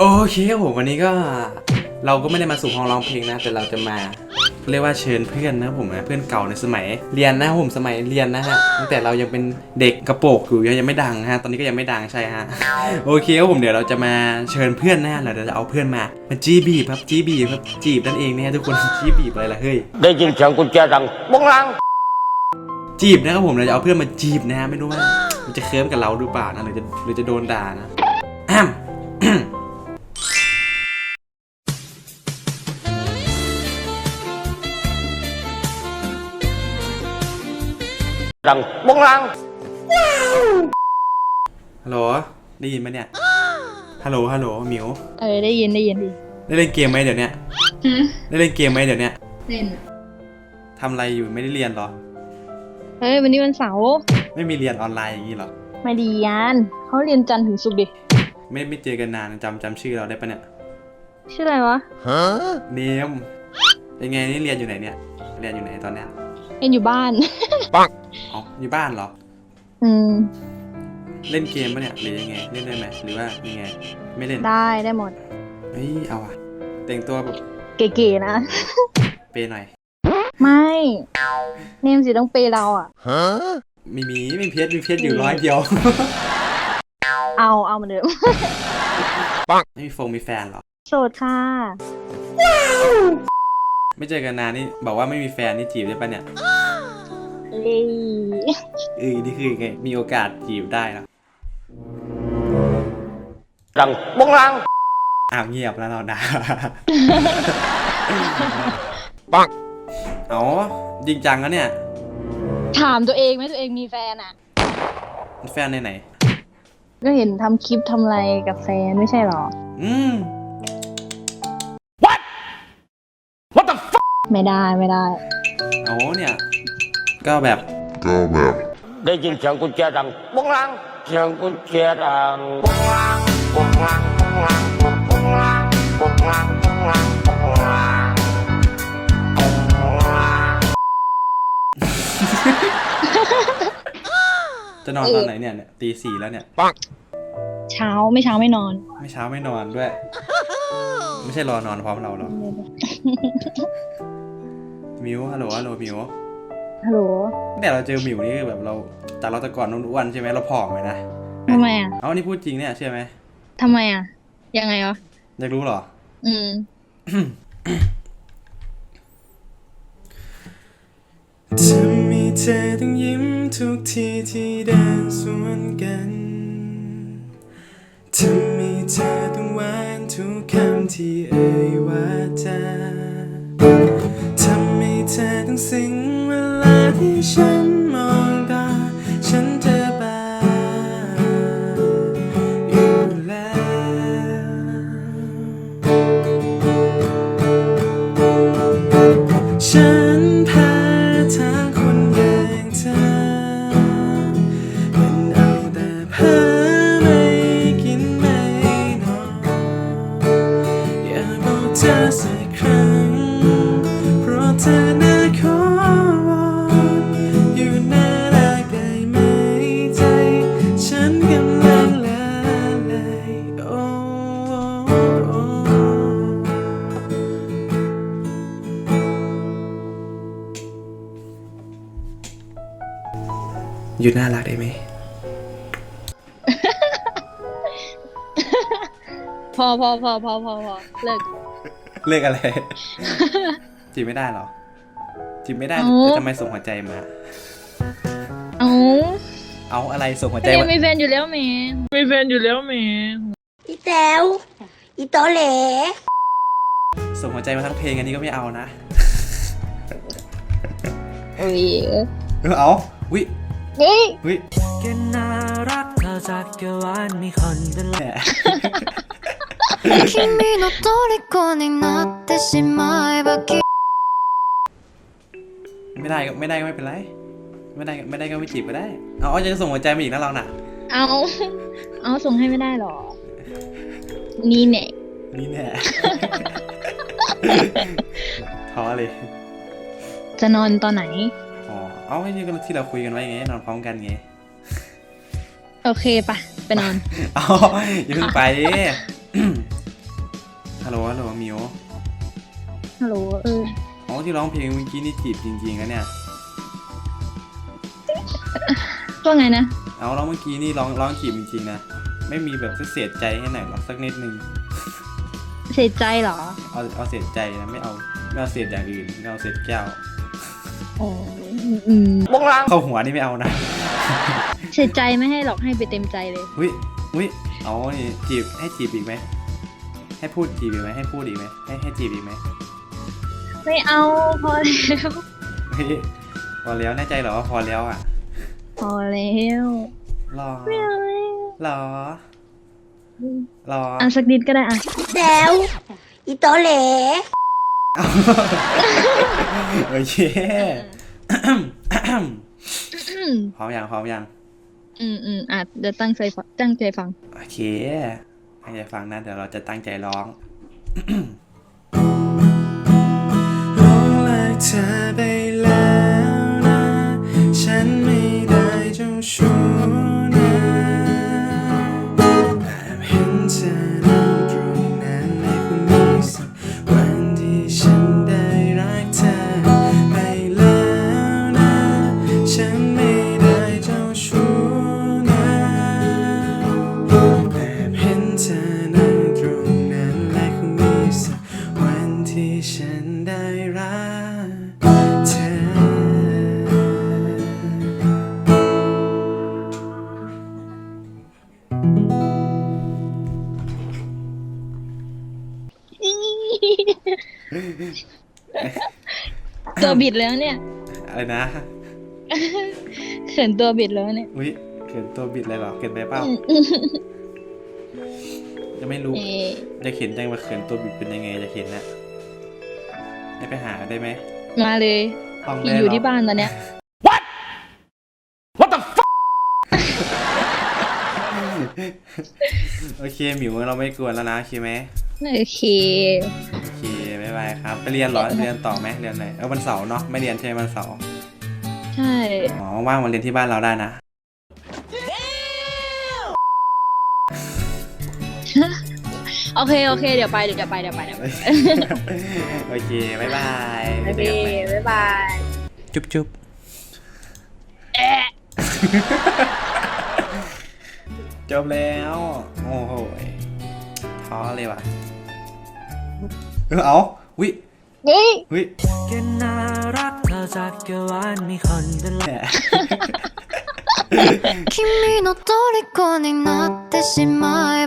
โอเคครับผมวันนี้ก็เราก็ไม่ได้มาสู่ห้องร้องเพลงนะ แต่เราจะมาเรียกว่าเชิญเพื่อนนะครับผมนะเพื่อนเก่าในสมัยเรียนนะครับผมสมัยเรียนนะฮะตั้งแต่เรายังเป็นเด็กกระโปรงอยู่ยังไม่ดังฮะตอนนี้ก็ยังไม่ดังใช่ฮะโอเคครับผมเดี๋ยวเราจะมาเชิญเพื่อนนะฮะเราจะเอาเพื่อนมามาจีบีบครับจีบีบครับจีบนั่นเองนะฮะทุกคนจีบีบอะไรล่ะเฮ้ยได้ยินเสียงกุญแจดังบ้องลังจีบนะครับผมเราจะเอาเพื่อนมาจีบนะฮะไม่รู้ว่ามันจะเคิร์มกับเราหรือเปล่านะหรือจะหรือจะโดนด่านะอ้ม ดังบ้องลังฮัลโหลได้ยินไหมเนี่ย ฮัลโหล ฮัลโหลหมิว เออได้ยินได้ยินดิได้เล่นเกมไหมเดี๋ยวเนี้ยได้เล่นเกมไหมเดี๋ยวเนี้ยเล่นทำอะไรอยู่ไม่ได้เรียนเหรอ เฮ้ยวันนี้วันเสาร์ไม่มีเรียนออนไลน์อย่างนี้เหรอ ไม่ดียานเขาเรียนจันทร์ถึงศุกร์ดิไม่ไม่เจอกันนานจำจำชื่อเราได้ปะเนี่ย ชื่ออะไรวะ เนมเป็นไงนี่เรียนอยู่ไหนเนี่ย เรียนอยู่ไหนตอนเนี้ย เรียนอยู่บ้าน อ๋ออยู่บ้านเหรอ อืม เล่นเกมปะเนี่ยหรือยังไงเล่นได้ไหมหรือว่ายังไง ไม่เล่นได้ได้หมด เฮ้ยเอาอะแต่งตัวแบบเก๋ๆนะ เปย์หน่อยไม่ เนมสิต้องเปย์เราอะ มีมีมีเพชรมีเพชรอยู่ร้อยเดียว เอาเอามาเดิม ไม่มีฟงมีแฟนเหรอ โสดค่ะ ไม่เจอกันนานนี่บอกว่าไม่มีแฟนนี่จีบได้ปะเนี่ยเอ้ยเออนี่คือไงมีโอกาสจีบได้แล้วดังบ้องลังอ้าวเงียบแล้วเรานะปังเอาจริงจังแล้วเนี่ย ถามตัวเองไหมตัวเองมีแฟนอะ แฟนในไหน ก็เห็นทำคลิปทำอะไรกับแฟนไม่ใช่หรอ อืม ไม่ได้ไม่ได้โอ้เนี่ย ก็แบบ ก็แบบ ได้ยินเสียงกุญแจดังปุ้งลังเสียงกุญแจดังปุ้งลังปุ้งลังปุ้งลังปุ้งลังปุ้งลังปุ้งลังปุ้งลังจะนอนตอนไหนเนี่ยเนี่ยตีสี่แล้วเนี่ยปักเช้าไม่เช้าไม่นอน ไม่เช้าไม่นอนด้วย ไม่ใช่รอนอนพร้อมเราหรอก มิวฮัลโหลฮัลโหลมิวฮัลโหลตั้งแต่เราเจอมิวนี่คือแบบเราแต่เราแต่ก่อนอ้วนๆใช่ไหมเราผอมเลยนะทำไมอะเอานี่พูดจริงเนี่ยเชื่อไหมทำไมอะ ยังไงวะอยากรู้เหรอ อืมจะมีเธอต้องยิ้มทุกทีที่เดินสวนกันจะมีเธอต้องหวานทุกคำที่เอ่ย sing will I be sure? หยุดน่ารักได้ไหม พอพอพอพอพอพอเลิก เลือกอะไร จีบไม่ได้เหรอ จีบไม่ได้เอ้าแต่ทำไมส่งหัวใจมา เอาเอาอะไรส่งหัวใจเนมมามีแฟนอยู่แล้วแหมมีแฟนอยู่แล้วแหมอีแต้วอีโตเหลส่งหัวใจมาทั้งเพลงอันนี้ก็ไม่เอานะโอ้ยเออ เอาวิ เฮ้ย วิ แกน่ารักเธอจักรวาลมีคนเป็น แหม 君の虜になってしまえばきっ ไม่ได้ก็ไม่ได้ก็ไม่เป็นไร ไม่ได้ก็ไม่ได้ก็ไม่จีบก็ได้ เอาเอาจะส่งหัวใจมาอีกนะเราน่ะ เอาเอาส่งให้ไม่ได้หรอ นี่แน่ นี่แน่ ท้อเลย จะนอนตอนไหน อ๋อ เอาไอ้นี่ก็ที่เราคุยกันไว้ไงนอนพร้อมกันไง โอเคปะไปนอน เอาอย่าเพิ่งไปดิฮัลโหลฮัลโหลมิวฮัลโหลเอออ๋อที่ร้องเพลงเมื่อกี้นี่จีบจริงๆนะเนี่ย ว่าไงนะ เอาร้องเมื่อกี้นี่ร้องร้องจีบจริงๆนะ ไม่มีแบบเสียใจให้หน่อยหรอสักนิดนึง เสียใจเหรอ เอาเอาเสียใจนะไม่เอาไม่เอาเศษอย่างอื่นไม่เอาเศษแก้วอ๋อ อืมบงลังเข้าหัวนี่ไม่เอานะเสียใจไม่ให้หรอกให้ไปเต็มใจเลย อุ้ยอุ้ยเอานี่จีบให้จีบอีกไหมให้พูดจีบอีกไหมให้พูดอีกไหมให้ให้จีบอีกไหมไม่เอาพอแล้วเฮ้ยพอแล้วแน่ใจเหรอว่าพอแล้วอะพอแล้วรอไม่เอาแล้วรอรออะสักนิดก็ได้อะอีแต๋วอีโตเหลโอเคอืม พร้อมยังพร้อมยังอืมอืมอะจะตั้งใจฟังตั้งใจฟัง โอเค ตั้งใจฟังนะเดี๋ยวเราจะตั้งใจร้องหลงรักเธอไปแล้วนะ ฉันไม่ได้เจ้าชู้นะแอบเห็นเธอนั่งตรงนั้นในคนมีสักวันที่ฉัน รักเธอ ตัวบิดแล้วเนี่ยอะไรนะ เขินตัวบิดแล้วเนี่ยอุ้ยเขินตัวบิดเลยเหรอเขินไปเปล่ายังไม่รู้เอ๊ะจะเห็นจังว่าเขินตัวบิดเป็นยังไงจะเห็นนะ ได้ไปหาได้ไหมมาเลยห้องพี่ได้อยู่เหรที่บ้านตอนเนี้ย What the fuck โอเคหมิวเราไม่กวนแล้วนะโอเคไหมโอเค โอเคบ๊ายบายครับ ไปเรียนเหรอเรียนต่อไหมเรียนไหนเออวันเสาร์เนาะไม่เรียนใช่ไหมวันเสาร์ใช่ อ๋อว่างมาเรียนที่บ้านเราได้นะ โอเคโอเคเดี๋ยวไปเดี๋ยวไปเดี๋ยวไปเดี๋ยวไป โอเคบ๊ายบาย โอเค เจอกันใหม่ บ๊ายบาย จุ๊บจุ๊บ เอ๊ะ จบแล้ว โอ้โหท้อเลยว่ะเออเอาวิ เฮ้ย วิ แค่น่ารักเธอจักรวาลมีคนเป็น แหม 君の虜になってしまえば